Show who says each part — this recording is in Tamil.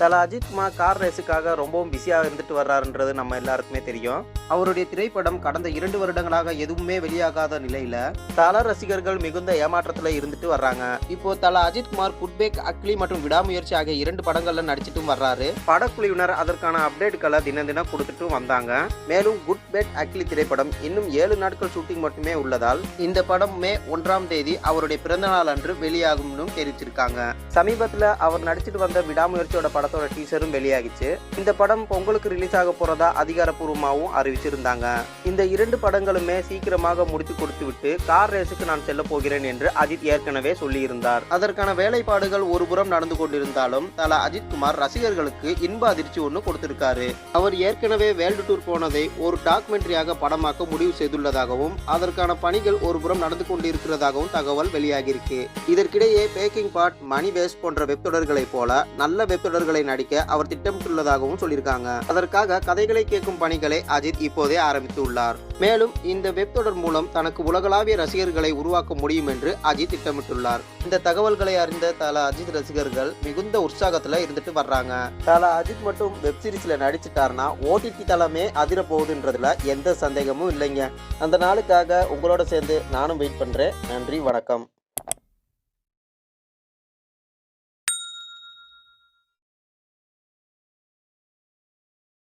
Speaker 1: தல அஜித் குமார் கார் ரேஸுக்காக ரொம்பவும் பிஸியாக இருந்துட்டு வர்றாருன்றது நம்ம எல்லாருக்குமே தெரியும். அவருடைய திரைப்படம் கடந்த இரண்டு வருடங்களாக எதுவுமே வெளியாகாத நிலையில தல ரசிகர்கள் மிகுந்த ஏமாற்றத்துல இருந்துட்டு வர்றாங்க. இப்போ தல அஜித் குமார் குட்பேக் அக்லி மற்றும் விடாமுயற்சி ஆகிய இரண்டு படங்கள்ல நடிச்சிட்டும் வர்றாரு. படக்குழுவினர் அதற்கான அப்டேட்களை தினம் தினம் கொடுத்துட்டும் வந்தாங்க. மேலும் குட் பேட் அக்லி திரைப்படம் இன்னும் ஏழு நாட்கள் ஷூட்டிங் மட்டுமே உள்ளதால் இந்த படம் மே ஒன்றாம் தேதி அவருடைய பிறந்தநாள் அன்று வெளியாகும்னு தெரிவிச்சிருக்காங்க. சமீபத்தில் அவர் நடிச்சிட்டு வந்த விடாமுயற்சியோட படம் படத்தோட டீசரும் வெளியாகிச்சு. இந்த படம் பொங்கலுக்கு ரிலீஸ் ஆக போறதா அதிகாரப்பூர்வமாகவும் அறிவிச்சிருந்தாங்க. இந்த இரண்டு படங்களுமே சீக்கிரமாக முடித்து கொடுத்து விட்டு கார் ரேஸுக்கு நான் செல்ல போகிறேன் என்று அஜித் ஏற்கனவே சொல்லியிருந்தார். அதற்கான வேலைப்பாடுகள் ஒருபுறம் நடந்து கொண்டிருந்தாலும் தல அஜித் குமார் ரசிகர்களுக்கு இன்ப அதிர்ச்சி ஒன்று கொடுத்திருக்காரு. அவர் ஏற்கனவே வேர்ல்டு டூர் போனதை ஒரு டாக்குமெண்ட்ரியாக படமாக்க முடிவு செய்துள்ளதாகவும் அதற்கான பணிகள் ஒருபுறம் நடந்து கொண்டிருக்கிறதாகவும் தகவல் வெளியாகியிருக்கு. இதற்கிடையே பேக்கிங் பாட் மணி வேஸ்ட் போன்ற வெப் தொடர்களைப் போல நல்ல வெப் படங்களை நடிக்க அவர் திட்டமிட்டுள்ளதாகவும் சொல்லியிருக்காங்க. அதற்காக கதைகளை கேட்கும் பணிகளை அஜித் இப்போதே ஆரம்பித்துள்ளார் மேலும் இந்த வெப் தொடர் மூலம் தனக்கு உலகளாவிய ரசிகர்களை உருவாக்க முடியும் என்று அஜித் திட்டமிட்டுள்ளார். இந்த தகவல்களை அறிந்த தல அஜித் ரசிகர்கள் மிகுந்த உற்சாகத்துல இருந்துட்டு வர்றாங்க. தல அஜித் மட்டும் வெப் சீரிஸ்ல நடிச்சிட்டார்னா ஓடிடி தளமே அதிர போகுதுன்றதுல எந்த சந்தேகமும் இல்லைங்க. அந்த நாளுக்காக உங்களோட சேர்ந்து நானும் வெயிட் பண்றேன். நன்றி வணக்கம்.